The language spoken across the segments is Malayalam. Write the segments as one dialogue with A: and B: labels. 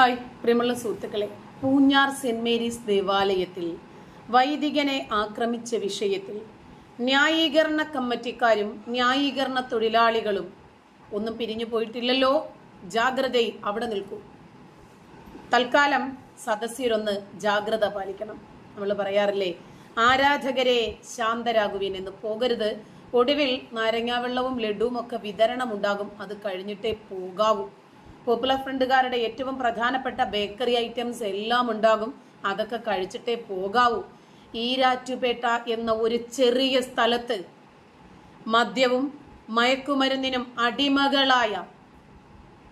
A: ഹായ് പ്രിയമുള്ള സുഹൃത്തുക്കളെ. പൂഞ്ഞാർ സെന്റ് മേരീസ് ദേവാലയത്തിൽ വൈദികനെ ആക്രമിച്ച വിഷയത്തിൽ ന്യായീകരണ കമ്മിറ്റിക്കാരും ന്യായീകരണ തൊഴിലാളികളും ഒന്നും പിരിഞ്ഞു പോയിട്ടില്ലല്ലോ. ജാഗ്രത അവിടെ നിൽക്കൂ. തൽക്കാലം സദസ്യരൊന്ന് ജാഗ്രത പാലിക്കണം. നമ്മൾ പറയാറില്ലേ ആരാധകരെ ശാന്തരാകുവിൻ എന്ന് പോകരുത്. ഒടുവിൽ നാരങ്ങാവെള്ളവും ലഡുവും ഒക്കെ വിതരണമുണ്ടാകും. അത് കഴിഞ്ഞിട്ടേ പോകാവൂ. പോപ്പുലർ ഫ്രണ്ടുകാരുടെ ഏറ്റവും പ്രധാനപ്പെട്ട ബേക്കറി ഐറ്റംസ് എല്ലാം ഉണ്ടാകും. അതൊക്കെ കഴിച്ചിട്ടേ പോകാവൂ. ഈരാറ്റുപേട്ട എന്ന ഒരു ചെറിയ സ്ഥലത്ത് മദ്യവും മയക്കുമരുന്നിനും അടിമകളായ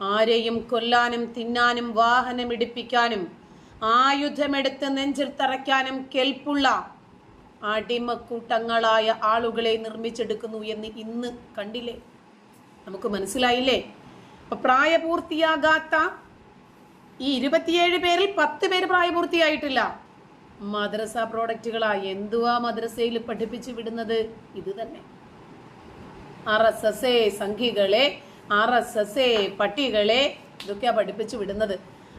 A: ആരെയും കൊല്ലാനും തിന്നാനും വാഹനം വാഹനമിടിപ്പിക്കാനും ആയുധമെടുത്ത് നെഞ്ചിൽ തറയ്ക്കാനും കെൽപ്പുള്ള അടിമക്കൂട്ടങ്ങളായ ആളുകളെ നിർമ്മിച്ചെടുക്കുന്നു എന്ന് ഇന്ന് കണ്ടില്ലേ? നമുക്ക് മനസ്സിലായില്ലേ? അപ്പൊ പ്രായപൂർത്തിയാകാത്ത ഈ ഇരുപത്തിയേഴ് പേരിൽ പത്ത് പേര് പ്രായപൂർത്തിയായിട്ടില്ല. മദ്രസ പ്രോഡക്റ്റുകളാ എന്തുവാ മദ്രസയിൽ പഠിപ്പിച്ചു വിടുന്നത്? ഇത് തന്നെ. ആർ എസ് എസ് എ സംഘികളെ ആർ എസ് എസ് എ പട്ടികളെ ഇതൊക്കെയാ പഠിപ്പിച്ചു വിടുന്നത്.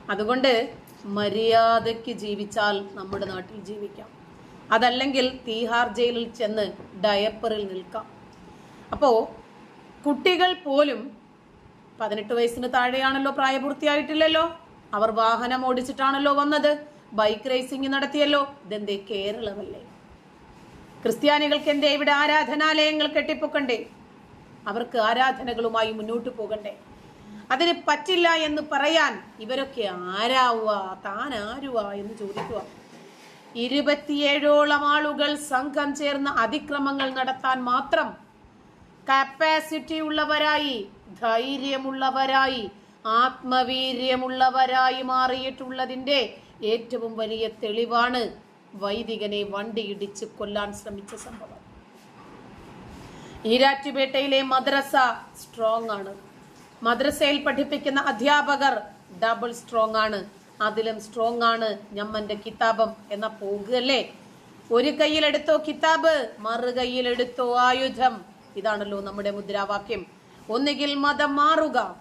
A: അതുകൊണ്ട് മര്യാദയ്ക്ക് ജീവിച്ചാൽ നമ്മുടെ നാട്ടിൽ ജീവിക്കാം. അതല്ലെങ്കിൽ തീഹാർ ജയിലിൽ ചെന്ന് ഡയപ്പറിൽ നിൽക്കാം. അപ്പോ കുട്ടികൾ പോലും പതിനെട്ട് വയസ്സിന് താഴെയാണല്ലോ പ്രായപൂർത്തിയായിട്ടില്ലല്ലോ. അവർ വാഹനം ഓടിച്ചിട്ടാണല്ലോ വന്നത്. ബൈക്ക് റേസിംഗ് നടത്തിയല്ലോ. ഇതെന്തേ കേരളമല്ലേ? ക്രിസ്ത്യാനികൾക്ക് എന്തേ ഇവിടെ ആരാധനാലയങ്ങൾ കെട്ടിപ്പൊക്കണ്ടേ? അവർക്ക് ആരാധനകളുമായി മുന്നോട്ട് പോകണ്ടേ? അതിന് പറ്റില്ല എന്ന് പറയാൻ ഇവരൊക്കെ ആരാവുക താൻ ആരുവാ എന്ന് ചോദിക്കുക. ഇരുപത്തിയേഴോളം ആളുകൾ സംഘം ചേർന്ന് അതിക്രമങ്ങൾ നടത്താൻ മാത്രം കപ്പാസിറ്റി ഉള്ളവരായി ധൈര്യമുള്ളവരായി ആത്മവീര്യമുള്ളവരായി മാറിയിട്ടുള്ളതിന്റെ ഏറ്റവും വലിയ തെളിവാണ് വൈദികനെ വണ്ടിയിടിച്ച് കൊല്ലാൻ ശ്രമിച്ച സംഭവം. ഈരാറ്റുപേട്ടയിലെ മദ്രസ സ്ട്രോങ് ആണ്. മദ്രസയിൽ പഠിപ്പിക്കുന്ന അധ്യാപകർ ഡബിൾ സ്ട്രോങ് ആണ്. അതിലും സ്ട്രോങ് ആണ് ഞമ്മന്റെ കിതാബം എന്ന പോകുകയല്ലേ ഒരു കയ്യിലെടുത്തോ കിതാബ് മറു കയ്യിലെടുത്തോ ആയുധം. ഇതാണല്ലോ നമ്മുടെ മുദ്രാവാക്യം. ഒന്നുകിൽ മതം മാറുക.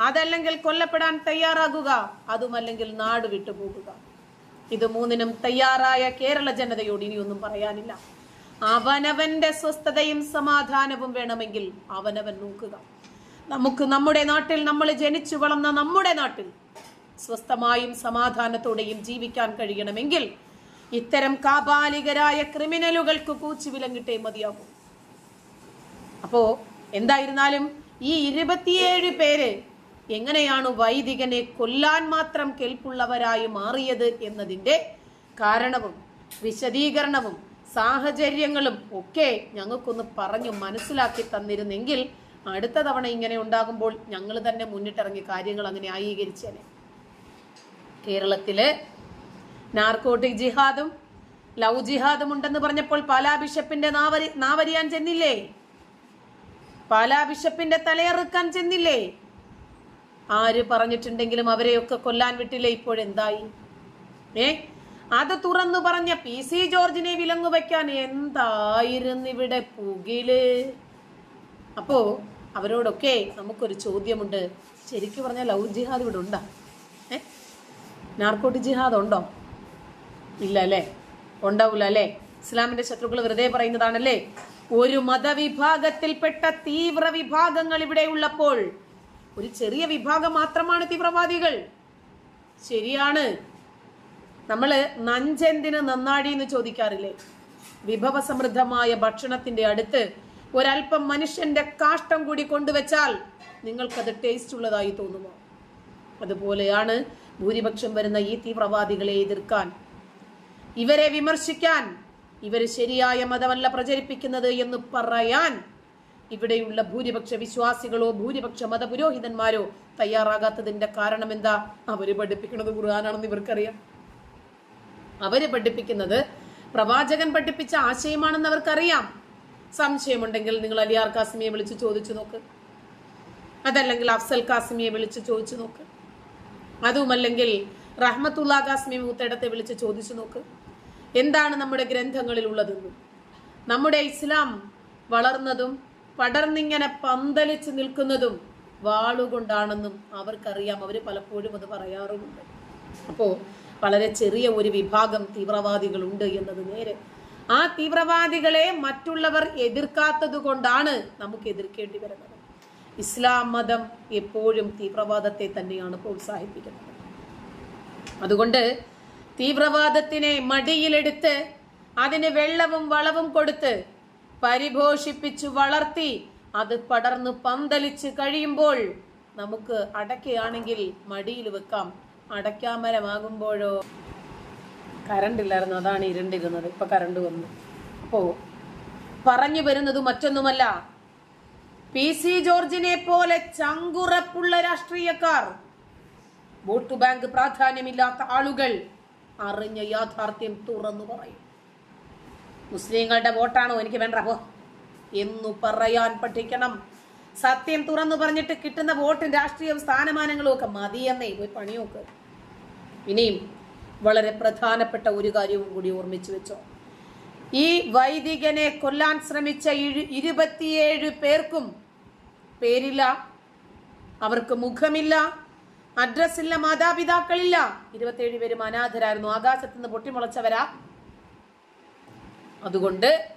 A: അതല്ലെങ്കിൽ കൊല്ലപ്പെടാൻ തയ്യാറാകുക. അതുമല്ലെങ്കിൽ നാട് വിട്ടുപോകുക. ഇത് മൂന്നിനും തയ്യാറായ കേരള ജനതയോട് ഇനിയൊന്നും പറയാനില്ല. അവനവന്റെ സ്വസ്ഥതയും സമാധാനവും വേണമെങ്കിൽ അവനവൻ നോക്കുക. നമുക്ക് നമ്മുടെ നാട്ടിൽ നമ്മൾ ജനിച്ചു വളർന്ന നമ്മുടെ നാട്ടിൽ സ്വസ്ഥമായും സമാധാനത്തോടെയും ജീവിക്കാൻ കഴിയണമെങ്കിൽ ഇത്തരം കാപാലികരായ ക്രിമിനലുകൾക്ക് കൂച്ചു വിലങ്ങിട്ടേ മതിയാകും. അപ്പോ എന്തായിരുന്നാലും ഈ ഇരുപത്തിയേഴ് പേര് എങ്ങനെയാണ് വൈദികനെ കൊല്ലാൻ മാത്രം കെൽപ്പുള്ളവരായി മാറിയത് എന്നതിന്റെ കാരണവും വിശദീകരണവും സാഹചര്യങ്ങളും ഒക്കെ ഞങ്ങൾക്കൊന്ന് പറഞ്ഞു മനസ്സിലാക്കി തന്നിരുന്നെങ്കിൽ അടുത്ത തവണ ഇങ്ങനെ ഉണ്ടാകുമ്പോൾ ഞങ്ങൾ തന്നെ മുന്നിട്ടിറങ്ങി കാര്യങ്ങൾ അങ്ങനെ ആയീകരിച്ചേനെ കേരളത്തിൽ നാർക്കോട്ടിക് ജിഹാദും ലവ് ജിഹാദും ഉണ്ടെന്ന് പറഞ്ഞപ്പോൾ പാലാ ബിഷപ്പിന്റെ നാവരി നാവരിയാൻ ചെന്നില്ലേ? പാലാ ബിഷപ്പിന്റെ തലയറുക്കാൻ ചെന്നില്ലേ? ആര് പറഞ്ഞിട്ടുണ്ടെങ്കിലും അവരെയൊക്കെ കൊല്ലാൻ വിട്ടില്ലേ ഇപ്പോഴെന്തായി? ഏ? അത് തുറന്നു പറഞ്ഞ പി സി ജോർജിനെ വിലങ്ങു വയ്ക്കാൻ എന്തായിരുന്നു ഇവിടെ പുകിൽ? അപ്പോ അവരോടൊക്കെ നമുക്കൊരു ചോദ്യമുണ്ട്. ശരിക്കും പറഞ്ഞാൽ ലവ് ജിഹാദ് ഇവിടെ ഉണ്ടോ? ഏ? നാർക്കോട്ടി ജിഹാദ് ഉണ്ടോ? ഇല്ല അല്ലേ ഉണ്ടാവില്ല അല്ലേ ഇസ്ലാമിന്റെ ശത്രുക്കൾ വെറുതെ പറയുന്നതാണല്ലേ? ഒരു മതവിഭാഗത്തിൽപ്പെട്ട തീവ്ര വിഭാഗങ്ങൾ ഇവിടെ ഉള്ളപ്പോൾ ഒരു ചെറിയ വിഭാഗം മാത്രമാണ് തീവ്രവാദികൾ. ശരിയാണ്. നമ്മൾ നഞ്ചെന്തിന് നന്നാടി എന്ന് ചോദിക്കാറില്ലേ? വിഭവ സമൃദ്ധമായ ഭക്ഷണത്തിന്റെ അടുത്ത് ഒരല്പം മനുഷ്യന്റെ കാഷ്ടം കൂടി കൊണ്ടുവച്ചാൽ നിങ്ങൾക്കത് ടേസ്റ്റ് ഉള്ളതായി തോന്നുമോ? അതുപോലെയാണ് ഭൂരിപക്ഷം വരുന്ന ഈ തീവ്രവാദികളെ എതിർക്കാൻ. ഇവരെ വിമർശിക്കാൻ ഇവർ ശരിയായ മതമല്ല പ്രചരിപ്പിക്കുന്നത് എന്ന് പറയാൻ ഇവിടെയുള്ള ഭൂരിപക്ഷ വിശ്വാസികളോ ഭൂരിപക്ഷ മതപുരോഹിതന്മാരോ തയ്യാറാകാത്തതിന്റെ കാരണം എന്താ? അവർ പഠിപ്പിക്കുന്നത് ഖുർആാനാണെന്ന് ഇവർക്കറിയാം. അവർ പഠിപ്പിക്കുന്നത് പ്രവാചകൻ പഠിപ്പിച്ച ആശയമാണെന്ന് അവർക്കറിയാം. സംശയമുണ്ടെങ്കിൽ നിങ്ങൾ അലിയാർ കാസിമിയെ വിളിച്ച് ചോദിച്ചു നോക്ക്. അതല്ലെങ്കിൽ അഫ്സൽ കാസിമിയെ വിളിച്ച് ചോദിച്ചു നോക്ക്. അതുമല്ലെങ്കിൽ റഹ്മത്തുള്ള കാസിമി മൂത്തേടത്തെ വിളിച്ച് ചോദിച്ചു നോക്ക്. എന്താണ് നമ്മുടെ ഗ്രന്ഥങ്ങളിൽ ഉള്ളതെന്നും നമ്മുടെ ഇസ്ലാം വളർന്നതും പടർന്നിങ്ങനെ പന്തലിച്ച് നിൽക്കുന്നതും വാളുകൊണ്ടാണെന്നും അവർക്കറിയാം. അവർ പലപ്പോഴും അത് പറയാറുമുണ്ട്. അപ്പോൾ വളരെ ചെറിയ ഒരു വിഭാഗം തീവ്രവാദികളുണ്ട് എന്നത് നേരെ. ആ തീവ്രവാദികളെ മറ്റുള്ളവർ എതിർക്കാത്തത് കൊണ്ടാണ് നമുക്ക് എതിർക്കേണ്ടി വരുന്നത്. ഇസ്ലാം മതം എപ്പോഴും തീവ്രവാദത്തെ തന്നെയാണ് പ്രോത്സാഹിപ്പിക്കുന്നത്. അതുകൊണ്ട് തീവ്രവാദത്തിനെ മടിയിലെടുത്ത് അതിന് വെള്ളവും വളവും കൊടുത്ത് പരിപോഷിപ്പിച്ചു വളർത്തി അത് പടർന്നു പന്തലിച്ച് കഴിയുമ്പോൾ നമുക്ക് അടയ്ക്കയാണെങ്കിൽ മടിയിൽ വെക്കാം. അടയ്ക്കാമരമാകുമ്പോഴോ? കരണ്ടില്ലായിരുന്നു അതാണ് ഇരുണ്ടിരുന്നത്. ഇപ്പൊ കരണ്ട് വന്നു. അപ്പോ പറഞ്ഞു വരുന്നത് മറ്റൊന്നുമല്ല. പി സി ജോർജിനെ പോലെ ചങ്കുറപ്പുള്ള രാഷ്ട്രീയക്കാർ വോട്ട് ബാങ്ക് പ്രാധാന്യമില്ലാത്ത ആളുകൾ അറിഞ്ഞ യാഥാർത്ഥ്യം തുറന്നു പറയും. മുസ്ലിങ്ങളുടെ വോട്ടാണോ എനിക്ക് വേണ്ട പോ എന്നു പറയാൻ പഠിക്കണം. സത്യം തുറന്നു പറഞ്ഞിട്ട് കിട്ടുന്ന വോട്ടും രാഷ്ട്രീയവും സ്ഥാനമാനങ്ങളും ഒക്കെ മതിയെന്നേ. പോയി പണിയൊക്കെ. ഇനിയും വളരെ പ്രധാനപ്പെട്ട ഒരു കാര്യവും കൂടി ഓർമ്മിച്ചു വെച്ചോ. ഈ വൈദികനെ കൊല്ലാൻ ശ്രമിച്ച ഇരു- ഇരുപത്തിയേഴ് പേർക്കും പേരില്ല. അവർക്ക് മുഖമില്ല. അഡ്രസ്സില്ല മാതാപിതാക്കളില്ല. ഇരുപത്തിയേഴ് പേരും അനാഥരായിരുന്നു. ആകാശത്ത് നിന്ന് പൊട്ടിമുളച്ചവരാ. അതുകൊണ്ട്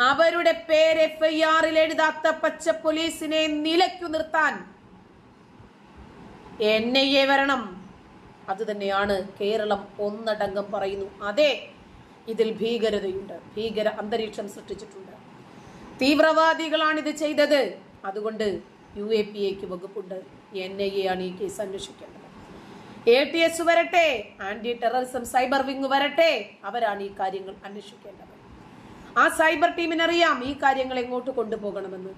A: അവരുടെ പേര് എഫ് ഐ ആറിൽ എഴുതാത്ത പച്ച പോലീസിനെ നിലയ്ക്കു നിർത്താൻ എൻ ഐ എ വരണം. അത് തന്നെയാണ് കേരളം ഒന്നടങ്കം പറയുന്നു. അതെ ഇതിൽ ഭീകരതയുണ്ട്. ഭീകര അന്തരീക്ഷം സൃഷ്ടിച്ചിട്ടുണ്ട്. തീവ്രവാദികളാണ് ഇത് ചെയ്തത്. അതുകൊണ്ട് യു എ പി എക്ക് വകുപ്പുണ്ട്. എൻ ഐ എ ആണ് ഈ കേസ് അന്വേഷിക്കേണ്ടത്. എ ടി എസ് വരട്ടെ ആന്റി ടെററിസം സൈബർ വിങ് വരട്ടെ അവരാണ് ഈ കാര്യങ്ങൾ അന്വേഷിക്കേണ്ടത്. ആ സൈബർ ടീമിനറിയാം ഈ കാര്യങ്ങൾ എങ്ങോട്ട് കൊണ്ടുപോകണമെന്ന്.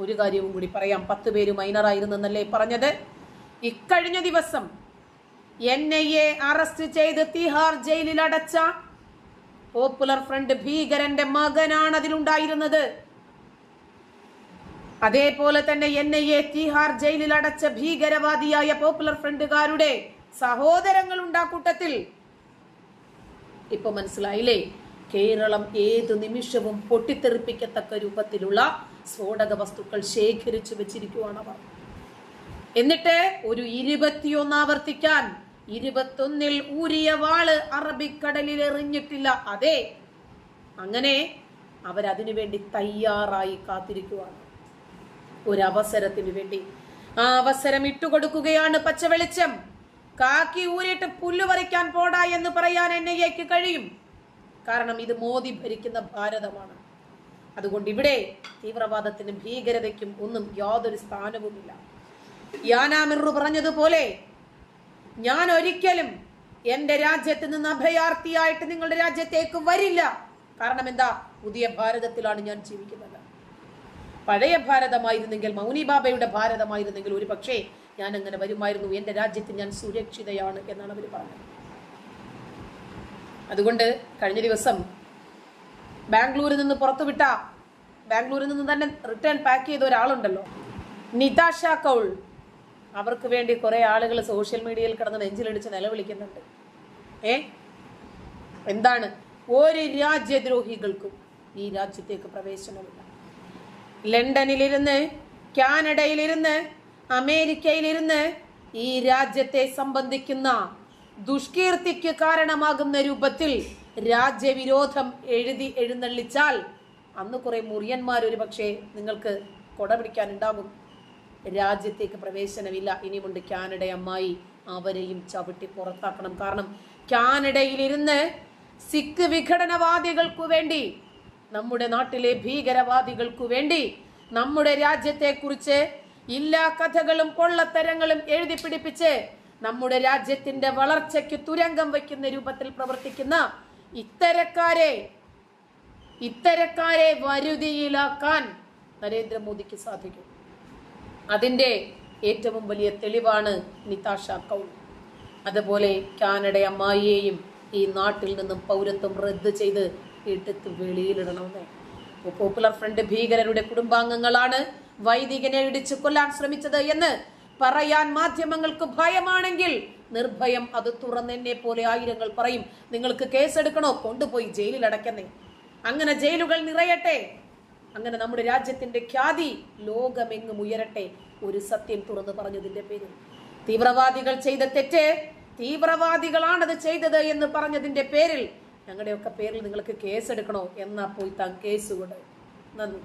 A: ഒരു കാര്യവും കൂടി പറയാം പത്ത് പേര് മൈനറായിരുന്നെന്നല്ലേ പറഞ്ഞത്. ഇക്കഴിഞ്ഞ ദിവസം എൻ ഐ എ അറസ്റ്റ് ചെയ്ത് തിഹാർ ജയിലിൽ അടച്ച പോപ്പുലർ ഫ്രണ്ട് ഭീകരന്റെ മകനാണ് അതിലുണ്ടായിരുന്നത്. അതേപോലെ തന്നെ എൻ ഐ എ തിഹാർ ജയിലിൽ അടച്ച ഭീകരവാദിയായ പോപ്പുലർ ഫ്രണ്ടുകാരുടെ സഹോദരങ്ങൾ ഉണ്ടാക്കൂട്ടത്തിൽ ഇപ്പൊ മനസ്സിലായില്ലേ? കേരളം ഏത് നിമിഷവും പൊട്ടിത്തെറിപ്പിക്കത്തക്ക രൂപത്തിലുള്ള സ്ഫോടക വസ്തുക്കൾ ശേഖരിച്ചു വെച്ചിരിക്കുവാണ് അവർ എന്നിട്ട് ഒരു ഇരുപത്തിയൊന്ന് ആവർത്തിക്കാൻ ഇരുപത്തൊന്നിൽ ഊരിയ വാൾ അറബിക്കടലിൽ എറിഞ്ഞിട്ടില്ല അതെ അങ്ങനെ അവരതിനു വേണ്ടി തയ്യാറായി കാത്തിരിക്കുവാണ്. ഒരവസരത്തിന് വേണ്ടി. ആ അവസരം ഇട്ടുകൊടുക്കുകയാണ് പച്ചവെളിച്ചം കാക്കി ഊരിയിട്ട് പുല്ലു പറിക്കാൻ പോടാ എന്ന് പറയാൻ എൻ കഴിയും. കാരണം ഇത് മോദി ഭരിക്കുന്ന ഭാരതമാണ്. അതുകൊണ്ട് ഇവിടെ തീവ്രവാദത്തിനും ഭീകരതയ്ക്കും ഒന്നും യാതൊരു സ്ഥാനവുമില്ല. യാനാമിറു പറഞ്ഞതുപോലെ ഞാൻ ഒരിക്കലും എന്റെ രാജ്യത്ത് നിന്ന് അഭയാർത്ഥിയായിട്ട് നിങ്ങളുടെ രാജ്യത്തേക്ക് വരില്ല. കാരണം എന്താ? പുതിയ ഭാരതത്തിലാണ് ഞാൻ ജീവിക്കുന്നത്. പഴയ ഭാരതമായിരുന്നെങ്കിൽ മൗനി ബാബയുടെ ഭാരതമായിരുന്നെങ്കിൽ ഒരു പക്ഷേ ഞാൻ അങ്ങനെ വരുമായിരുന്നു. എന്റെ രാജ്യത്ത് ഞാൻ സുരക്ഷിതയാണ് എന്നാണ് അവർ പറഞ്ഞത്. അതുകൊണ്ട് കഴിഞ്ഞ ദിവസം ബാംഗ്ലൂരിൽ നിന്ന് പുറത്തുവിട്ട ബാംഗ്ലൂരിൽ നിന്ന് തന്നെ റിട്ടേൺ പാക്ക് ചെയ്ത ഒരാളുണ്ടല്ലോ. നിതാഷ കൗൾ. അവർക്ക് വേണ്ടി കുറേ ആളുകൾ സോഷ്യൽ മീഡിയയിൽ കിടന്ന് നെഞ്ചിലടിച്ച് നിലവിളിക്കുന്നുണ്ട്. ഏ? എന്താണ്? ഒരു രാജ്യദ്രോഹികൾക്കും ഈ രാജ്യത്തേക്ക് പ്രവേശനമില്ല. ലണ്ടനിലിരുന്ന് കാനഡയിലിരുന്ന് അമേരിക്കയിലിരുന്ന് ഈ രാജ്യത്തെ സംബന്ധിക്കുന്ന ദുഷ്കീർത്തിക്ക് കാരണമാകുന്ന രൂപത്തിൽ രാജ്യവിരോധം എഴുതി എഴുന്നള്ളിച്ചാൽ അന്ന് കുറെ മുറിയന്മാർ ഒരു പക്ഷേ നിങ്ങൾക്ക് കൊട പിടിക്കാനുണ്ടാകും. രാജ്യത്തേക്ക് പ്രവേശനമില്ല. ഇനിയുമുണ്ട് കാനഡ അമ്മായി അവരെയും ചവിട്ടി പുറത്താക്കണം. കാരണം കാനഡയിലിരുന്ന് സിഖ് വിഘടനവാദികൾക്കു വേണ്ടി നമ്മുടെ നാട്ടിലെ ഭീകരവാദികൾക്കു വേണ്ടി നമ്മുടെ രാജ്യത്തെക്കുറിച്ച് എല്ലാ കഥകളും കൊള്ളത്തരങ്ങളും എഴുതി പിടിപ്പിച്ച് നമ്മുടെ രാജ്യത്തിന്റെ വളർച്ചയ്ക്ക് തുരങ്കം വയ്ക്കുന്ന രൂപത്തിൽ പ്രവർത്തിക്കുന്ന ഇത്തരക്കാരെ ഇത്തരക്കാരെ വരുതിയിലാക്കാൻ നരേന്ദ്രമോദിക്ക് സാധിക്കും. അതിന്റെ ഏറ്റവും വലിയ തെളിവാണ് നിതാഷ കൗൾ. അതുപോലെ കാനഡ അമ്മായിയെയും ഈ നാട്ടിൽ നിന്നും പൗരത്വം റദ്ദ് ചെയ്ത് എടുത്ത് വെളിയിലിടണമെന്നേ. പോപ്പുലർ ഫ്രണ്ട് ഭീകരരുടെ കുടുംബാംഗങ്ങളാണ് വൈദികനെ ഇടിച്ചു കൊല്ലാൻ ശ്രമിച്ചത് എന്ന് പറയാൻ മാധ്യമങ്ങൾക്ക് ഭയമാണെങ്കിൽ നിർഭയം അത് തുറന്നെന്നെ പോലെ ആയിരങ്ങൾ പറയും. നിങ്ങൾക്ക് കേസെടുക്കണോ? കൊണ്ടുപോയി ജയിലിൽ അടയ്ക്കുന്നേ. അങ്ങനെ ജയിലുകൾ നിറയട്ടെ. അങ്ങനെ നമ്മുടെ രാജ്യത്തിന്റെ ഖ്യാതി ലോകമെങ്ങും ഉയരട്ടെ. ഒരു സത്യം തുറന്നു പറഞ്ഞതിന്റെ പേരിൽ. തീവ്രവാദികൾ ചെയ്ത തെറ്റ് തീവ്രവാദികളാണത് ചെയ്തത് എന്ന് പറഞ്ഞതിന്റെ പേരിൽ ഞങ്ങളുടെയൊക്കെ പേരിൽ നിങ്ങൾക്ക് കേസ് എടുക്കണോ എന്നാ പോയി താൻ കേസ് കൊണ്ട് നന്ദി.